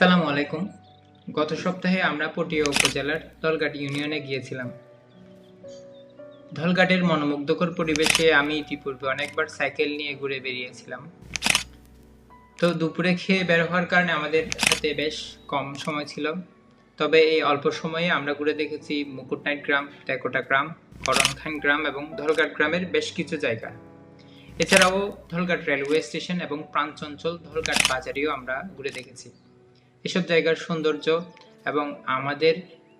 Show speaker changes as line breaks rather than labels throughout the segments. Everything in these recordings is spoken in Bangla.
সালামু আলাইকুম। গত সপ্তাহে আমরা পটিয়া উপজেলার দলঘাট ইউনিয়নে গিয়েছিলাম। ধলঘাটের মনোমুগ্ধকর পরিবেশে আমি ইতিপূর্বে অনেকবার সাইকেল নিয়ে ঘুরে বেরিয়েছিলাম। তো দুপুরে খেয়ে বের হওয়ার কারণে আমাদের হাতে বেশ কম সময় ছিল। তবে এই অল্প সময়ে আমরা ঘুরে দেখেছি মুকুটনাইট গ্রাম টেকোটা গ্রাম, করণখান গ্রাম এবং ধলঘাট গ্রামের বেশ কিছু জায়গা। এছাড়াও ধলঘাট রেলওয়ে স্টেশন এবং প্রাঞ্চঞ্চল ধলঘাট বাজারেও আমরা ঘুরে দেখেছি। এসব জায়গার সৌন্দর্য এবং আমাদের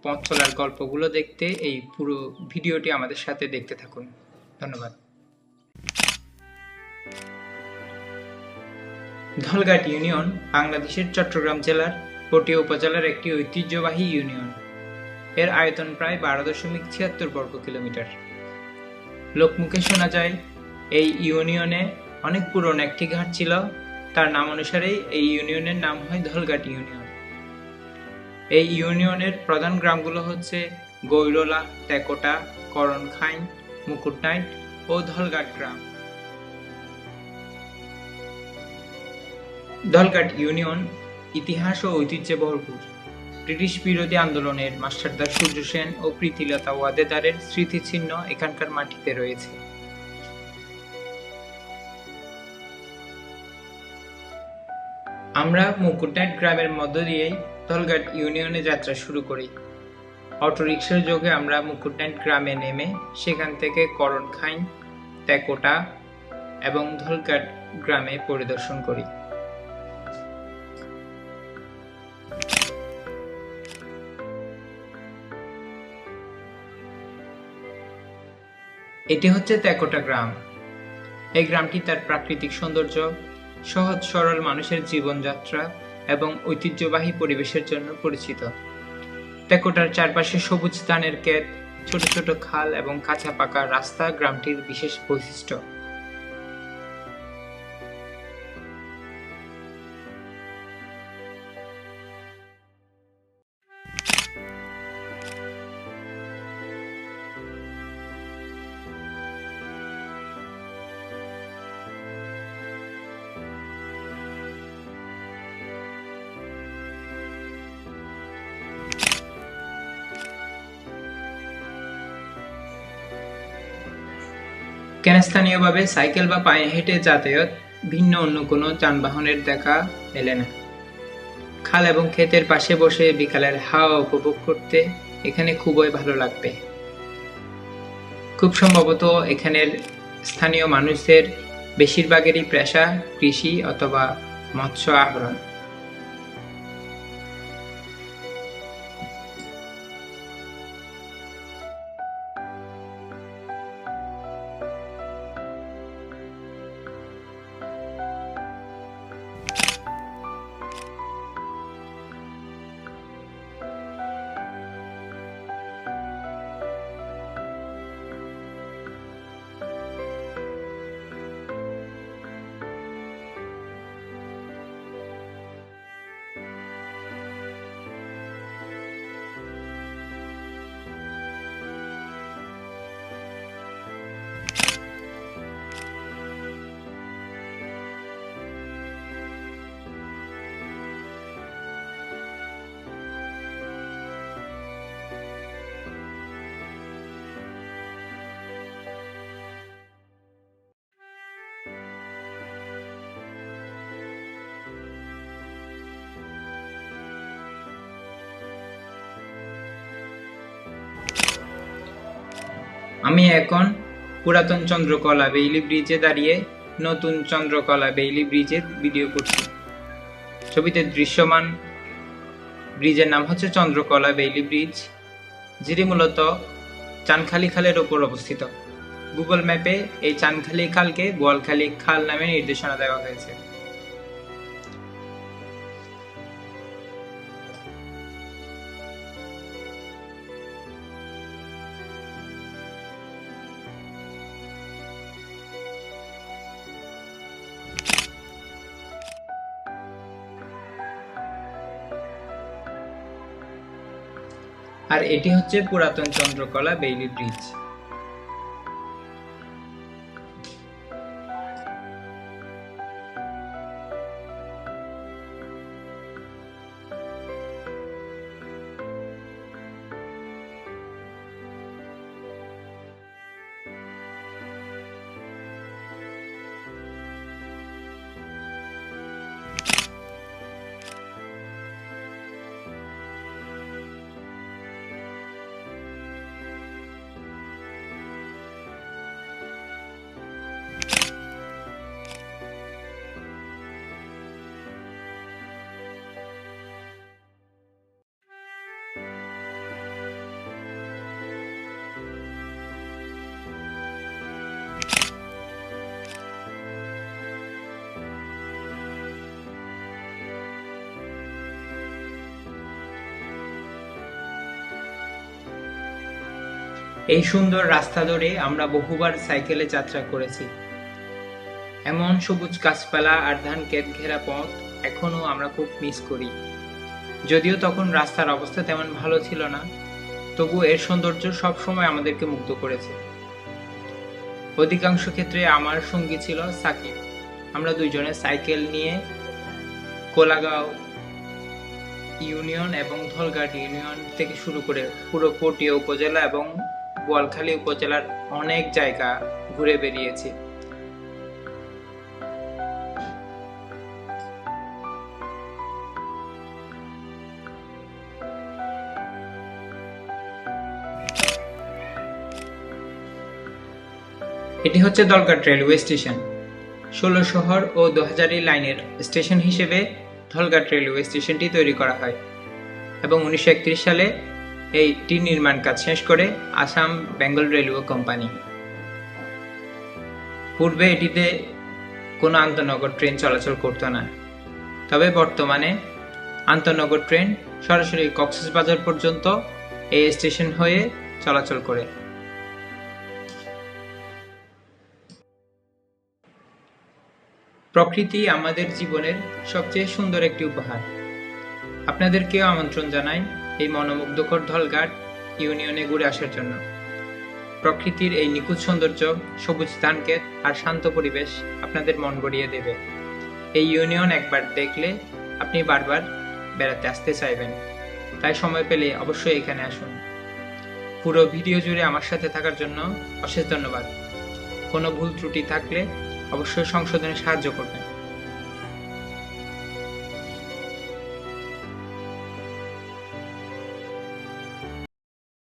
পথ চলার গল্পগুলো দেখতে এই পুরো ভিডিওটি আমাদের সাথে দেখতে থাকুন। ধন্যবাদ। ধলঘাট ইউনিয়ন বাংলাদেশের চট্টগ্রাম জেলার পটিয়া উপজেলার একটি ঐতিহ্যবাহী ইউনিয়ন। এর আয়তন প্রায় বারো দশমিক ছিয়াত্তর বর্গ কিলোমিটার। লোকমুখে শোনা যায়, এই ইউনিয়নে অনেক পুরনো একটি ঘাট ছিল তার নাম অনুসারেই এই ইউনিয়নের নাম হয় ধলঘাট ইউনিয়ন। এই ইউনিয়নের প্রধান গ্রামগুলো হচ্ছে গৈরলা টেকোটা করণখাইন, মুকুটনাইট ও ধলঘাট গ্রাম। ধলঘাট ইউনিয়ন ইতিহাস ও ঐতিহ্যে ভরপুর। ব্রিটিশ বিরোধী আন্দোলনের মাস্টারদা সূর্য সেন ও প্রীতিলতা ওয়াদেদারের স্মৃতিচিহ্ন এখানকার মাটিতে রয়েছে। আমরা মুকুটনাট গ্রামের মধ্য দিয়েই ধলঘাট ইউনিয়নে যাত্রা শুরু করি। অটোরিকশার যোগে আমরা মুকুটনাট গ্রামে নেমে সেখান থেকে করণখাইন ত্যাকোটা এবং ধলঘাট গ্রামে পরিদর্শন করি। এটি হচ্ছে ত্যাকোটা গ্রাম। এই গ্রামটি তার প্রাকৃতিক সৌন্দর্য সহজ সরল মানুষের জীবনযাত্রা এবং ঐতিহ্যবাহী পরিবেশের জন্য পরিচিত। টেকোটার চারপাশে সবুজ ধানের ক্ষেত, ছোট ছোট খাল এবং কাঁচা পাকা রাস্তা গ্রামটির বিশেষ বৈশিষ্ট্য। কেন স্থানীয়ভাবে সাইকেল বা পায়ে হেঁটে যাতায়াত ভিন্ন অন্য কোনো যানবাহনের দেখা মেলে না। খাল এবং ক্ষেতের পাশে বসে বিকালের হাওয়া উপভোগ করতে এখানে খুবই ভালো লাগবে। খুব সম্ভবত এখানের স্থানীয় মানুষদের বেশিরভাগেরই পেশা কৃষি অথবা মৎস্য আহরণ। আমি এখন পুরাতন চন্দ্রকলা বেইলি ব্রিজে দাঁড়িয়ে নতুন চন্দ্রকলা বেইলি ব্রিজের ভিডিও করছি। ছবিতে দৃশ্যমান ব্রিজের নাম হচ্ছে চন্দ্রকলা বেইলি ব্রিজ, যেটি মূলত চানখালি খালের ওপর অবস্থিত। গুগল ম্যাপে এই চানখালি খালকে বোয়ালখালী খাল নামে নির্দেশনা দেওয়া হয়েছে। আর এটি হচ্ছে পুরাতন চন্দ্রকলা বেইলি ব্রিজ। এই সুন্দর রাস্তা ধরে আমরা বহুবার সাইকেলে যাত্রা করেছি। এমন সবুজ গাছপালা আর ধান ক্ষেত ঘেরা পথ এখনও আমরা খুব মিস করি। যদিও তখন রাস্তার অবস্থা তেমন ভালো ছিল না, তবু এর সৌন্দর্য সবসময় আমাদেরকে মুগ্ধ করেছে। অধিকাংশ ক্ষেত্রে আমার সঙ্গী ছিল সাকিব। আমরা দুইজনে সাইকেল নিয়ে কোলাগাঁও ইউনিয়ন এবং ধলঘাট ইউনিয়ন থেকে শুরু করে পুরো পটিয়া উপজেলা এবং বোয়ালখালী উপজেলার অনেক জায়গা ঘুরে বেরিয়েছি এটি হচ্ছে দলঘাট রেলওয়ে স্টেশন। ষোলো শহর ও দোহাজারি লাইনের স্টেশন হিসেবে ধলঘাট রেলওয়ে স্টেশনটি তৈরি করা হয় এবং উনিশশো একত্রিশ সালে এইটি নির্মাণ কাজ শেষ করে আসাম বেঙ্গল রেলওয়ে কোম্পানি। পূর্বে এটিতে কোনো আন্তনগর ট্রেন চলাচল করতো না। তবে বর্তমানে আন্তনগর ট্রেন সরাসরি কক্সবাজার পর্যন্ত এই স্টেশন হয়ে চলাচল করে। প্রকৃতি আমাদের জীবনের সবচেয়ে সুন্দর একটি উপহার। আপনাদেরকেও আমন্ত্রণ জানাই এই মনোমুগ্ধকর ধলঘাট ইউনিয়নে ঘুরে আসার জন্য। প্রকৃতির এই নিখুঁত সৌন্দর্য, সবুজ ধানক্ষেত আর শান্ত পরিবেশ আপনাদের মন গড়িয়ে দেবে। এই ইউনিয়ন একবার দেখলে আপনি বারবার বেড়াতে আসতে চাইবেন। তাই সময় পেলে অবশ্যই এখানে আসুন। পুরো ভিডিও জুড়ে আমার সাথে থাকার জন্য অশেষ ধন্যবাদ। কোনো ভুল ত্রুটি থাকলে অবশ্যই সংশোধনে সাহায্য করবেন।